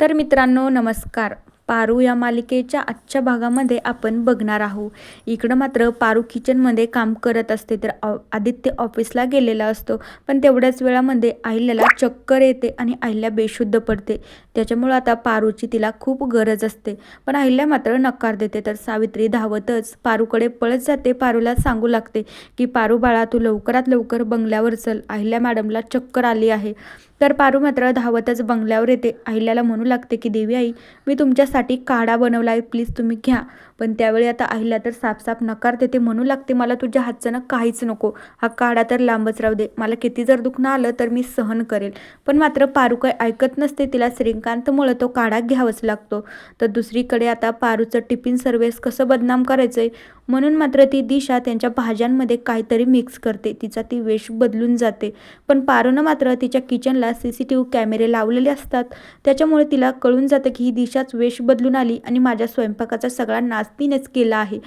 तर मित्रांनो नमस्कार. पारू या मालिकेच्या आजच्या भागामध्ये आपण बघणार आहोत. इकडं मात्र पारू किचनमध्ये काम करत असते तर आदित्य ऑफिसला गेलेला असतो. पण तेवढ्याच वेळामध्ये अहिल्याला चक्कर येते आणि अहिल्या बेशुद्ध पडते. त्याच्यामुळं आता पारूची तिला खूप गरज असते. पण अहिल्या मात्र नकार देते. तर सावित्री धावतच पारूकडे पळत जाते. पारूला सांगू लागते की पारू बाळा तू लवकरात लवकर बंगल्यावर चल. अहिल्या मॅडमला चक्कर आली आहे. तर पारू मात्र धावतच बंगल्यावर येते. अहिल्याला म्हणू लागते की देवी आई मी तुमच्यासाठी काढा बनवला आहे प्लीज तुम्ही घ्या. पण त्यावेळी आता अहिल्या तर साफसाफ नकार देते. म्हणू लागते मला तुझ्या हातचं ना काहीच नको. हा काढा तर लांबच राहू दे. मला किती जर दुखणं आलं तर मी सहन करेल. पण मात्र पारू काही ऐकत नसते. तिला श्रीकांतमुळं तो काढा घ्यावाच लागतो. तर दुसरीकडे आता पारूचं टिफिन सर्व्हिस कसं बदनाम करायचं आहे म्हणून मात्र ती दिशा त्यांच्या भाज्यांमध्ये काहीतरी मिक्स करते. तिचा ती वेश बदलून जाते. पण पारोनं मात्र तिच्या किचनला सी सी टी व्ही कॅमेरे लावलेले असतात. त्याच्यामुळे तिला कळून जातं की ही दिशाच वेश बदलून आली आणि माझ्या स्वयंपाकाचा सगळा नास्तीनेच तिनेच केला आहे.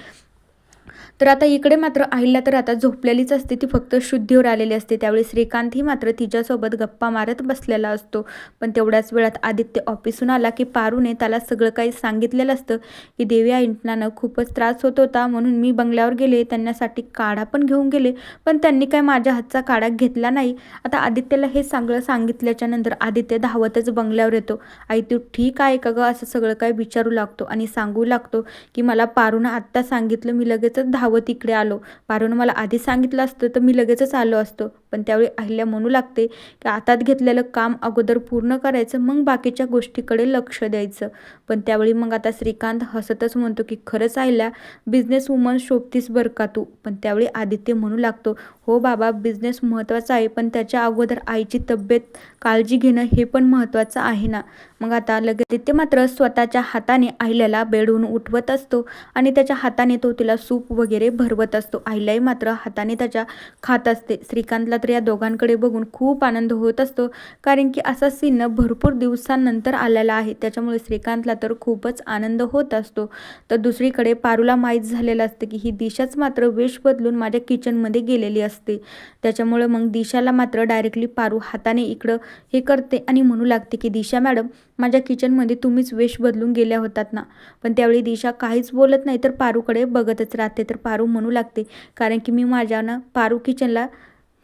तर आता इकडे मात्र आहिल्या तर आता झोपलेलीच असते. ती फक्त शुद्धीवर आलेली असते. त्यावेळी श्रीकांतही मात्र तिच्यासोबत गप्पा मारत बसलेला असतो. पण तेवढ्याच वेळात आदित्य ऑफिसून आला की पारूने त्याला सगळं काही सांगितलेलं असतं. की देवी आईंटनानं खूपच त्रास होत होता. म्हणून मी बंगल्यावर गेले. त्यांच्यासाठी काढा पण घेऊन गेले. पण त्यांनी काय माझ्या हातचा काढा घेतला नाही. आता आदित्यला हे सगळं सांगितल्याच्या नंतर आदित्य धावतच बंगल्यावर येतो. आई तू ठीक आहे का गं? असं सगळं काय विचारू लागतो आणि सांगू लागतो की मला पारूनं आत्ता सांगितलं. मी लगेचच धावत इकडे आलो. पारोनं मला आधी सांगितलं असतं तर मी लगेचच आलो असतो. पण त्यावेळी अहिल्या म्हणू लागते की आतात घेतलेलं काम अगोदर पूर्ण करायचं मग बाकीच्या गोष्टीकडे लक्ष द्यायचं. पण त्यावेळी मग आता श्रीकांत हसतच म्हणतो की खरंच अहिल्या बिझनेस वुमन शोभतीस बरं का तू? पण त्यावेळी आदित्य म्हणू लागतो हो बाबा बिझनेस महत्त्वाचा आहे पण त्याच्या अगोदर आईची तब्येत काळजी घेणं हे पण महत्त्वाचं आहे ना? मग आता लगेच मात्र स्वतःच्या हाताने अहिल्याला बेडहून उठवत असतो आणि त्याच्या हाताने तो तिला सूप वगैरे भरवत असतो. आईलाही मात्र हाताने त्याच्या खात असते. श्रीकांतला तर या दोघांकडे बघून खूप आनंद होत असतो. कारण की असा सीन भरपूर दिवसांनंतर आलेला आहे. त्याच्यामुळे श्रीकांतला तर खूपच आनंद होत असतो. तर दुसरीकडे पारूला माहीत झालेलं असतं की ही दिशाच मात्र वेश बदलून माझ्या किचनमध्ये गेलेली असते. त्याच्यामुळे मग दिशाला मात्र डायरेक्टली पारू हाताने इकडं हे करते आणि म्हणू लागते की दिशा मॅडम माझ्या किचनमध्ये तुम्हीच वेश बदलून गेल्या होतात ना. पण त्यावेळी दिशा काहीच बोलत नाही तर पारूकडे बघतच राहते तर पारू म्हणू लागते. कारण की मी माझ्यानं पारू किचनला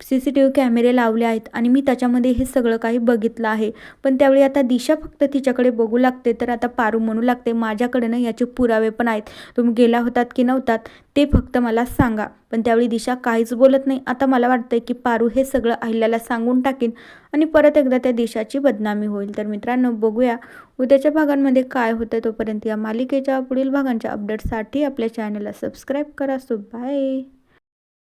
सी सी टी व्ही कॅमेरे लावले आहेत आणि मी त्याच्यामध्ये हे सगळं काही बघितलं आहे. पण त्यावेळी आता दिशा फक्त तिच्याकडे बघू लागते तर आता पारू म्हणू लागते. माझ्याकडे ना याचे पुरावे पण आहेत. तुम्ही गेला होतात की नव्हतात ते फक्त मला सांगा. पण त्यावेळी दिशा काहीच बोलत नाही. आता मला वाटतंय की पारू हे सगळं अहिल्याला सांगून टाकेन आणि परत एकदा त्या दिशाची बदनामी होईल. तर मित्रांनो बघूया उद्याच्या भागांमध्ये काय होतं तोपर्यंत या मालिकेच्या पुढील भागांच्या अपडेटसाठी आपल्या चॅनलला सबस्क्राईब करा. So bye